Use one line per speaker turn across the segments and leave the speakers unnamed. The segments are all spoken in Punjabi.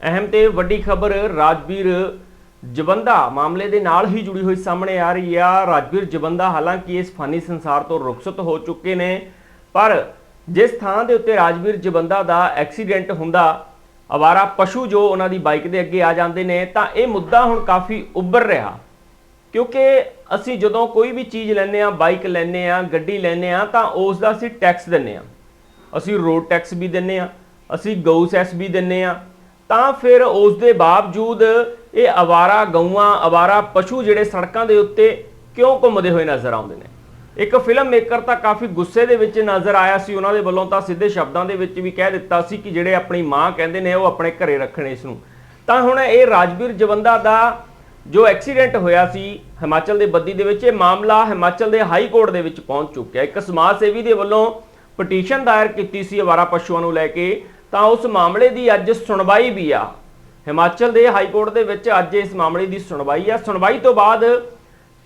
ਅਹਿਮ ਤੇ ਵੱਡੀ ਖਬਰ, ਰਾਜਵੀਰ ਜਵੰਦਾ ਮਾਮਲੇ ਦੇ ਨਾਲ ਹੀ ਜੁੜੀ ਹੋਈ ਸਾਹਮਣੇ ਆ ਰਹੀ ਆ। ਰਾਜਵੀਰ ਜਵੰਦਾ ਹਾਲਾਂਕਿ ਇਸ ਫਾਨੀ ਸੰਸਾਰ ਤੋਂ ਰੁਖਸਤ ਹੋ ਚੁੱਕੇ ਨੇ, ਪਰ ਜਿਸ ਥਾਂ ਦੇ ਉੱਤੇ ਰਾਜਵੀਰ ਜਵੰਦਾ ਦਾ ਐਕਸੀਡੈਂਟ ਹੁੰਦਾ ਅਵਾਰਾ ਪਸ਼ੂ ਜੋ ਉਹਨਾਂ ਦੀ ਬਾਈਕ ਦੇ ਅੱਗੇ ਆ ਜਾਂਦੇ ਨੇ, ਤਾਂ ਇਹ ਮੁੱਦਾ ਹੁਣ ਕਾਫੀ ਉੱਭਰ ਰਿਹਾ। ਕਿਉਂਕਿ ਅਸੀਂ ਜਦੋਂ ਕੋਈ ਵੀ ਚੀਜ਼ ਲੈਂਦੇ ਆ ਬਾਈਕ ਲੈਂਦੇ ਆ ਗੱਡੀ ਲੈਂਦੇ ਆ ਤਾਂ ਉਸ ਦਾ ਅਸੀਂ ਟੈਕਸ ਦਿੰਨੇ ਆ ਅਸੀਂ ਰੋਡ ਟੈਕਸ ਵੀ ਦਿੰਨੇ ਆ ਅਸੀਂ ਗਊ ਸੈਸ ਵੀ ਦਿੰਨੇ ਆ ਤਾਂ ਫਿਰ ਉਸ ਦੇ ਬਾਵਜੂਦ ਇਹ ਅਵਾਰਾ ਗਊਆਂ, ਅਵਾਰਾ ਪਸ਼ੂ ਜਿਹੜੇ ਸੜਕਾਂ ਦੇ ਉੱਤੇ ਕਿਉਂ ਘੁੰਮਦੇ ਹੋਏ ਨਜ਼ਰ ਆਉਂਦੇ ਨੇ? ਇੱਕ ਫਿਲਮ ਮੇਕਰ ਤਾਂ ਕਾਫੀ ਗੁੱਸੇ ਦੇ ਵਿੱਚ ਨਜ਼ਰ ਆਇਆ ਸੀ, ਉਹਨਾਂ ਦੇ ਵੱਲੋਂ ਤਾਂ ਸਿੱਧੇ ਸ਼ਬਦਾਂ ਦੇ ਵਿੱਚ ਵੀ ਕਹਿ ਦਿੱਤਾ ਸੀ ਕਿ ਜਿਹੜੇ ਆਪਣੀ ਮਾਂ ਕਹਿੰਦੇ ਨੇ ਉਹ ਆਪਣੇ ਘਰੇ ਰੱਖਣੇ ਇਸ ਨੂੰ। ਤਾਂ ਹੁਣ ਇਹ ਰਾਜਵੀਰ ਜਵੰਦਾ ਦਾ ਜੋ ਐਕਸੀਡੈਂਟ ਹੋਇਆ ਸੀ ਹਿਮਾਚਲ ਦੇ ਬੱਦੀ ਦੇ ਵਿੱਚ, ਇਹ ਮਾਮਲਾ ਹਿਮਾਚਲ ਦੇ ਹਾਈ ਕੋਰਟ ਦੇ ਵਿੱਚ ਪਹੁੰਚ ਚੁੱਕਿਆ। ਇੱਕ ਸਮਾਜ ਸੇਵੀ ਦੇ ਵੱਲੋਂ ਪਟੀਸ਼ਨ ਦਾਇਰ ਕੀਤੀ ਸੀ ਅਵਾਰਾ ਪਸ਼ੂਆਂ ਨੂੰ ਲੈ ਕੇ। ਤਾਂ ਉਸ ਮਾਮਲੇ ਦੀ ਅੱਜ ਸੁਣਵਾਈ ਵੀ ਆ। ਹਿਮਾਚਲ ਦੇ ਹਾਈ ਕੋਰਟ ਦੇ ਵਿੱਚ ਅੱਜ ਇਸ ਮਾਮਲੇ ਦੀ ਸੁਣਵਾਈ ਆ। ਸੁਣਵਾਈ ਤੋਂ ਬਾਅਦ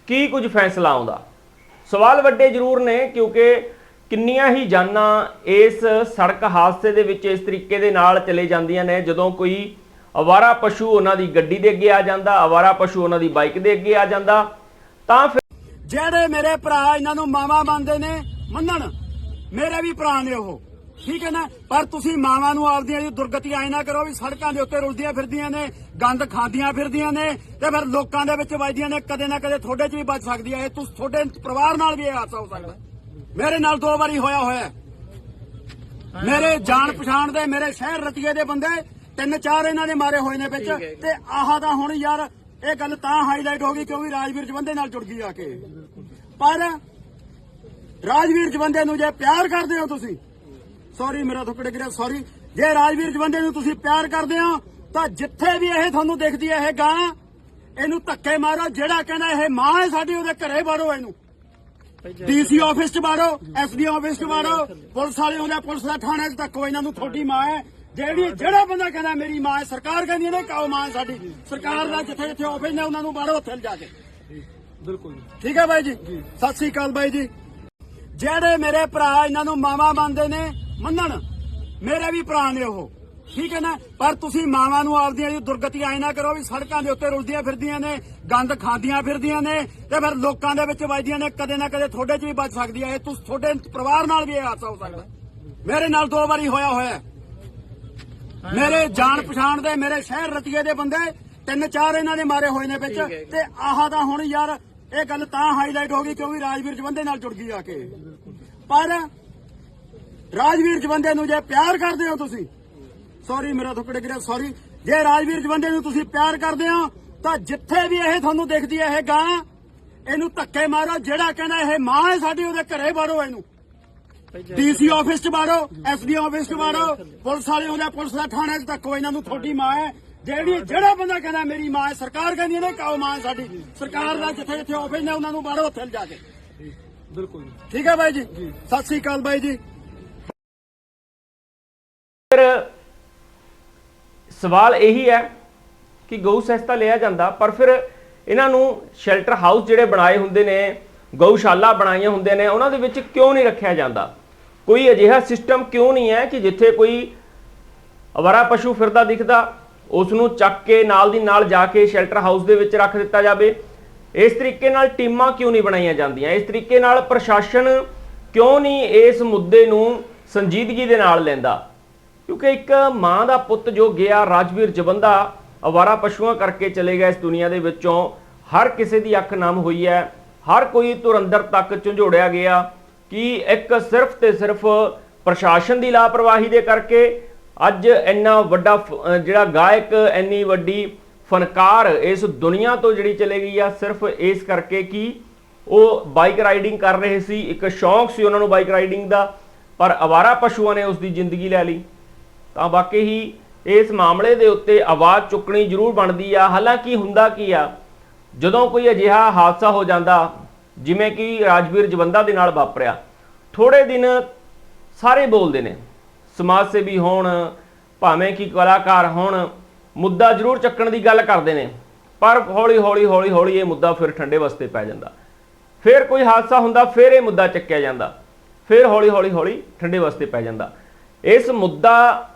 ਕੀ ਕੁਝ ਫੈਸਲਾ ਆਉਂਦਾ? ਸਵਾਲ ਵੱਡੇ ਜ਼ਰੂਰ ਨੇ, ਕਿਉਂਕਿ ਕਿੰਨੀਆਂ ਹੀ ਜਾਨਾਂ ਇਸ ਸੜਕ ਹਾਦਸੇ ਦੇ ਵਿੱਚ ਇਸ ਤਰੀਕੇ ਦੇ ਨਾਲ ਚਲੇ ਜਾਂਦੀਆਂ ਨੇ। ਜਦੋਂ ਕੋਈ ਅਵਾਰਾ ਪਸ਼ੂ ਉਹਨਾਂ ਦੀ ਗੱਡੀ ਦੇ ਅੱਗੇ ਆ ਜਾਂਦਾ, ਅਵਾਰਾ ਪਸ਼ੂ ਉਹਨਾਂ ਦੀ ਬਾਈਕ ਦੇ ਅੱਗੇ ਆ ਜਾਂਦਾ, ਤਾਂ ਫਿਰ
ਜਿਹੜੇ ਮੇਰੇ ਭਰਾ ਇਹਨਾਂ ਨੂੰ ਮਾਵਾ ਮੰਨਦੇ ਨੇ, ਮੰਨਣ। ਮੇਰੇ ਵੀ ਭਰਾ ਨੇ ਉਹ। ਠੀਕ ਹੈ ਨਾ? ਪਰ ਤੁਸੀਂ ਮਾਵਾਂ ਨੂੰ ਆਪਦੀਆਂ ਜੀ ਦੁਰਗਤੀ ਆਏ ਨਾ ਕਰੋ ਵੀ ਸੜਕਾਂ ਦੇ ਉੱਤੇ ਰੁਲਦੀਆਂ ਫਿਰਦੀਆਂ ਨੇ ਗੰਦ ਖਾਂਦੀਆਂ ਫਿਰਦੀਆਂ ਨੇ ਤੇ ਫਿਰ ਲੋਕਾਂ ਦੇ ਵਿੱਚ ਵੱਜਦੀਆਂ ਨੇ ਕਦੇ ਨਾ ਕਦੇ ਤੁਹਾਡੇ 'ਚ ਵੀ ਵੱਜ ਸਕਦੀ ਹੈ। ਇਹ ਤੁਸੀਂ ਤੁਹਾਡੇ ਪਰਿਵਾਰ ਨਾਲ ਵੀ ਇਹ ਹਾਦਸਾ ਹੋ ਸਕਦਾ। ਮੇਰੇ ਨਾਲ ਦੋ ਵਾਰੀ ਹੋਇਆ ਹੋਇਆ। ਮੇਰੇ ਜਾਣ ਪਛਾਣ ਦੇ ਮੇਰੇ ਸ਼ਹਿਰ ਰਤੀਏ ਦੇ ਬੰਦੇ ਤਿੰਨ ਚਾਰ ਇਹਨਾਂ ਦੇ ਮਾਰੇ ਹੋਏ ਨੇ ਵਿੱਚ ਤੇ ਆਹ ਤਾਂ ਹੁਣ ਯਾਰ ਇਹ ਗੱਲ ਤਾਂ ਹਾਈਲਾਈਟ ਹੋ ਗਈ ਕਿਉਂਕਿ ਰਾਜਵੀਰ ਜਵੰਦੇ ਨਾਲ ਜੁੜ ਗਈ ਆ ਕੇ। ਪਰ ਰਾਜਵੀਰ ਜਵੰਦੇ ਨੂੰ ਜੇ ਪਿਆਰ ਕਰਦੇ ਹੋ ਤੁਸੀਂ ਸੌਰੀ ਮੇਰਾ ਥੁੱਕੜੇ ਗਿਰਿਆ ਸੌਰੀ ਜੇ ਰਾਜਵੀਰ ਜਵੰਦੇ ਨੂੰ ਤੁਸੀਂ ਪਿਆਰ ਕਰਦੇ ਹੋ ਤਾਂ ਜਿੱਥੇ ਵੀ ਇਹ ਤੁਹਾਨੂੰ ਦਿਖਦੀ ਹੈ ਇਹ ਗਾਂ ਇਹਨੂੰ ਧੱਕੇ ਮਾਰੋ ਜਿਹੜਾ ਕਹਿੰਦਾ ਇਹ ਮਾਂ ਹੈ ਸਾਡੀ ਉਹਦੇ ਘਰੇ ਵਾੜੋ ਇਹਨੂੰ। ਡੀਸੀ ਆਫਿਸ ਚ ਮਾਰੋ ਐਸਡੀ ਆਫਿਸ ਚ ਮਾਰੋ ਪੁਲਿਸ ਵਾਲੇ ਉਹਦਾ ਪੁਲਿਸ ਦਾ ਥਾਣੇ ਚ ਤੱਕੋ ਇਹਨਾਂ ਨੂੰ ਤੁਹਾਡੀ ਮਾਂ ਹੈ। ਜਿਹੜੀ ਜਿਹੜਾ ਬੰਦਾ ਕਹਿੰਦਾ ਮੇਰੀ ਮਾਂ ਹੈ ਸਰਕਾਰ ਕਹਿੰਦੀ ਨੇ ਕਾਓ ਮਾਂ ਸਾਡੀ? ਸਰਕਾਰ ਦਾ ਜਿੱਥੇ ਜਿੱਥੇ ਆਫਿਸ ਨੇ ਉਹਨਾਂ ਨੂੰ ਮਾਰੋ ਉੱਥੇ ਜਾ ਕੇ।
ਬਿਲਕੁਲ
ਠੀਕ ਹੈ ਬਾਈ ਜੀ। ਸਤਿ ਸ੍ਰੀ ਅਕਾਲ ਬਾਈ ਜੀ। ਜਿਹੜੇ ਮੇਰੇ ਭਰਾ ਇਹਨਾਂ ਨੂੰ ਮਾਵਾ ਮੰਨਦੇ ਨੇ ਮੰਨਣ। ਮੇਰੇ ਵੀ ਭਰਾ ਨੇ ਉਹ। ਠੀਕ ਹੈ ਨਾ? ਪਰ ਤੁਸੀਂ ਮਾਵਾਂ ਨੂੰ ਆਪਦੀਆਂ ਜੀ ਦੁਰਗਤੀ ਨਾ ਕਰੋ ਵੀ ਸੜਕਾਂ ਦੇ ਉੱਤੇ ਰੁਲਦੀਆਂ ਫਿਰਦੀਆਂ ਨੇ ਗੰਦ ਖਾਂਦੀਆਂ ਫਿਰਦੀਆਂ ਨੇ ਤੇ ਫਿਰ ਲੋਕਾਂ ਦੇ ਵਿੱਚ ਵੱਜਦੀਆਂ ਨੇ ਕਦੇ ਨਾ ਕਦੇ ਤੁਹਾਡੇ 'ਚ ਵੀ ਵੱਜ ਸਕਦੀ ਹੈ ਇਹ ਤੁਸੀਂ ਤੁਹਾਡੇ ਪਰਿਵਾਰ ਨਾਲ ਵੀ ਇਹ ਹਾਦਸਾ ਹੋ ਸਕਦਾ। ਮੇਰੇ ਨਾਲ ਦੋ ਵਾਰੀ ਹੋਇਆ ਹੋਇਆ। ਮੇਰੇ ਜਾਣ ਪਛਾਣ ਦੇ ਮੇਰੇ ਸ਼ਹਿਰ ਰਤੀਏ ਦੇ ਬੰਦੇ ਤਿੰਨ ਚਾਰ ਇਹਨਾਂ ਦੇ ਮਾਰੇ ਹੋਏ ਨੇ ਵਿੱਚ ਤੇ ਆਹ ਤਾਂ ਹੁਣ ਯਾਰ ਇਹ ਗੱਲ ਤਾਂ ਹਾਈਲਾਈਟ ਹੋ ਗਈ ਕਿਉਂਕਿ ਰਾਜਵੀਰ ਜਵੰਦੇ ਨਾਲ ਜੁੜ ਗਈ ਆ ਕੇ। ਪਰ ਰਾਜਵੀਰ ਜਵੰਦੇ ਨੂੰ ਜੇ ਪਿਆਰ ਕਰਦੇ ਹੋ ਤੁਸੀਂ ਸੌਰੀ ਮੇਰਾ ਥੁੱਕੜੇ ਗਿਰਿਆ ਸੌਰੀ ਜੇ ਰਾਜਵੀਰ ਜਵੰਦੇ ਨੂੰ ਤੁਸੀਂ ਪਿਆਰ ਕਰਦੇ ਹੋ ਤਾਂ ਜਿੱਥੇ ਵੀ ਇਹ ਤੁਹਾਨੂੰ ਦਿਖਦੀ ਹੈ ਇਹ ਗਾਂ ਇਹਨੂੰ ਧੱਕੇ ਮਾਰੋ ਜਿਹੜਾ ਕਹਿੰਦਾ ਇਹ ਮਾਂ ਹੈ ਸਾਡੀ ਉਹਦੇ ਘਰੇ ਵਾੜੋ ਇਹਨੂੰ। ਡੀਸੀ ਆਫਿਸ ਚ ਮਾਰੋ ਐਸਡੀ ਆਫਿਸ ਚ ਮਾਰੋ ਪੁਲਿਸ ਵਾਲੇ ਉਹਦਾ ਪੁਲਿਸ ਦਾ ਥਾਣੇ ਚ ਤੱਕੋ ਇਹਨਾਂ ਨੂੰ ਤੁਹਾਡੀ ਮਾਂ ਹੈ। ਜਿਹੜੀ ਜਿਹੜਾ ਬੰਦਾ ਕਹਿੰਦਾ ਮੇਰੀ ਮਾਂ ਹੈ ਸਰਕਾਰ ਕਹਿੰਦੀ ਨੇ ਕਾਓ ਮਾਂ ਸਾਡੀ। ਸਰਕਾਰ ਦਾ ਜਿੱਥੇ ਜਿੱਥੇ ਆਫਿਸ ਨੇ ਉਹਨਾਂ ਨੂੰ ਮਾਰੋ ਉੱਥੇ ਜਾ ਕੇ।
ਬਿਲਕੁਲ
ਠੀਕ ਹੈ ਬਾਈ ਜੀ? ਸਤਿ ਸ੍ਰੀ ਅਕਾਲ ਬਾਈ ਜੀ
ਫਿਰ ਸਵਾਲ ਇਹੀ ਹੈ ਕਿ ਗਊ ਸਹਿਸਤਾ ਲਿਆ ਜਾਂਦਾ, ਪਰ ਫਿਰ ਇਹਨਾਂ ਨੂੰ ਸ਼ੈਲਟਰ ਹਾਊਸ ਜਿਹੜੇ ਬਣਾਏ ਹੁੰਦੇ ਨੇ, ਗਊਸ਼ਾਲਾ ਬਣਾਈਆਂ ਹੁੰਦੇ ਨੇ, ਉਹਨਾਂ ਦੇ ਵਿੱਚ ਕਿਉਂ ਨਹੀਂ ਰੱਖਿਆ ਜਾਂਦਾ? ਕੋਈ ਅਜਿਹਾ ਸਿਸਟਮ ਕਿਉਂ ਨਹੀਂ ਹੈ ਕਿ ਜਿੱਥੇ ਕੋਈ ਅਵਾਰਾ ਪਸ਼ੂ ਫਿਰਦਾ ਦਿਖਦਾ ਉਸ ਨੂੰ ਚੱਕ ਕੇ ਨਾਲ ਦੀ ਨਾਲ ਜਾ ਕੇ ਸ਼ੈਲਟਰ ਹਾਊਸ ਦੇ ਵਿੱਚ ਰੱਖ ਦਿੱਤਾ ਜਾਵੇ? ਇਸ ਤਰੀਕੇ ਨਾਲ ਟੀਮਾਂ ਕਿਉਂ ਨਹੀਂ ਬਣਾਈਆਂ ਜਾਂਦੀਆਂ? ਇਸ ਤਰੀਕੇ ਨਾਲ ਪ੍ਰਸ਼ਾਸਨ ਕਿਉਂ ਨਹੀਂ ਇਸ ਮੁੱਦੇ ਨੂੰ ਸੰਜੀਦਗੀ ਦੇ ਨਾਲ ਲੈਂਦਾ? ਕਿਉਂਕਿ ਇੱਕ ਮਾਂ ਦਾ ਪੁੱਤ ਜੋ ਗਿਆ, ਰਾਜਵੀਰ ਜਵੰਦਾ, ਅਵਾਰਾ ਪਸ਼ੂਆਂ ਕਰਕੇ ਚਲੇ ਗਿਆ ਇਸ ਦੁਨੀਆ ਦੇ ਵਿੱਚੋਂ, ਹਰ ਕਿਸੇ ਦੀ ਅੱਖ ਨਮ ਹੋਈ ਹੈ, ਹਰ ਕੋਈ ਤੁਰੰਦਰ ਤੱਕ ਝੰਜੋੜਿਆ ਗਿਆ ਕਿ ਇੱਕ ਸਿਰਫ ਤੇ ਸਿਰਫ ਪ੍ਰਸ਼ਾਸਨ ਦੀ ਲਾਪਰਵਾਹੀ ਦੇ ਕਰਕੇ ਅੱਜ ਇੰਨਾ ਵੱਡਾ ਜਿਹੜਾ ਗਾਇਕ, ਇੰਨੀ ਵੱਡੀ ਫਨਕਾਰ ਇਸ ਦੁਨੀਆ ਤੋਂ ਜਿਹੜੀ ਚਲੇ ਗਈ ਆ, ਸਿਰਫ ਇਸ ਕਰਕੇ ਕਿ ਉਹ ਬਾਈਕ ਰਾਈਡਿੰਗ ਕਰ ਰਹੇ ਸੀ, ਇੱਕ ਸ਼ੌਂਕ ਸੀ ਉਹਨਾਂ ਨੂੰ ਬਾਈਕ ਰਾਈਡਿੰਗ ਦਾ, ਪਰ ਅਵਾਰਾ ਪਸ਼ੂਆਂ ਨੇ ਉਸ ਦੀ ਜ਼ਿੰਦਗੀ ਲੈ ਲਈ। ਤਾਂ ਵਾਕਈ ਹੀ ਇਸ ਮਾਮਲੇ ਦੇ ਉੱਤੇ ਆਵਾਜ਼ ਚੁੱਕਣੀ ਜ਼ਰੂਰ ਬਣਦੀ ਆ। ਹਾਲਾਂਕਿ ਹੁੰਦਾ ਕੀ ਆ, ਜਦੋਂ ਕੋਈ ਅਜਿਹਾ ਹਾਦਸਾ ਹੋ ਜਾਂਦਾ, ਜਿਵੇਂ ਕਿ ਰਾਜਵੀਰ ਜਵੰਦਾ ਦੇ ਨਾਲ ਵਾਪਰਿਆ ਥੋੜੇ ਦਿਨ ਸਾਰੇ ਬੋਲਦੇ ਨੇ, ਸਮਾਜ ਸੇਵੀ ਹੋਣ, ਭਾਵੇਂ ਕਿ ਕਲਾਕਾਰ ਹੋਣ, ਮੁੱਦਾ ਜ਼ਰੂਰ ਚੱਕਣ ਦੀ ਗੱਲ ਕਰਦੇ ਨੇ, ਪਰ ਹੌਲੀ ਹੌਲੀ ਹੌਲੀ ਹੌਲੀ ਇਹ ਮੁੱਦਾ ਫਿਰ ਠੰਡੇ ਵਸਤੇ ਪੈ ਜਾਂਦਾ। ਫਿਰ ਕੋਈ ਹਾਦਸਾ ਹੁੰਦਾ, ਫਿਰ ਇਹ ਮੁੱਦਾ ਚੱਕਿਆ ਜਾਂਦਾ, ਫਿਰ ਹੌਲੀ ਹੌਲੀ ਹੌਲੀ ਠੰਡੇ ਵਸਤੇ ਪੈ ਜਾਂਦਾ। ਇਸ ਮੁੱਦਾ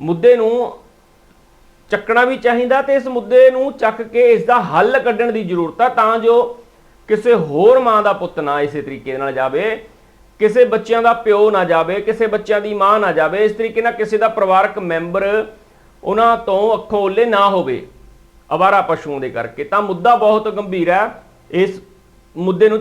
ਮੁੱਦੇ ਨੂੰ ਚੱਕਣਾ ਵੀ ਚਾਹੀਦਾ ਤੇ ਇਸ ਮੁੱਦੇ ਨੂੰ ਚੱਕ ਕੇ ਇਸ ਦਾ ਹੱਲ ਕੱਢਣ ਦੀ ਜ਼ਰੂਰਤ ਆ, ਤਾਂ ਜੋ ਕਿਸੇ ਹੋਰ ਮਾਂ ਦਾ ਪੁੱਤ ਨਾ ਇਸੇ ਤਰੀਕੇ ਨਾਲ ਜਾਵੇ, ਕਿਸੇ ਬੱਚਿਆਂ ਦਾ ਪਿਓ ਨਾ ਜਾਵੇ, ਕਿਸੇ ਬੱਚਿਆਂ ਦੀ ਮਾਂ ਨਾ ਜਾਵੇ, ਇਸ ਤਰੀਕੇ ਨਾਲ ਕਿਸੇ ਦਾ ਪਰਿਵਾਰਕ ਮੈਂਬਰ ਉਹਨਾਂ ਤੋਂ ਅੱਖੋਂ ਓਲੇ ਨਾ ਹੋਵੇ, ਅਵਾਰਾ ਪਸ਼ੂਆਂ ਦੇ ਕਰਕੇ। ਤਾਂ ਮੁੱਦਾ ਬਹੁਤ ਗੰਭੀਰ ਹੈ ਇਸ ਮੁੱਦੇ ਨੂੰ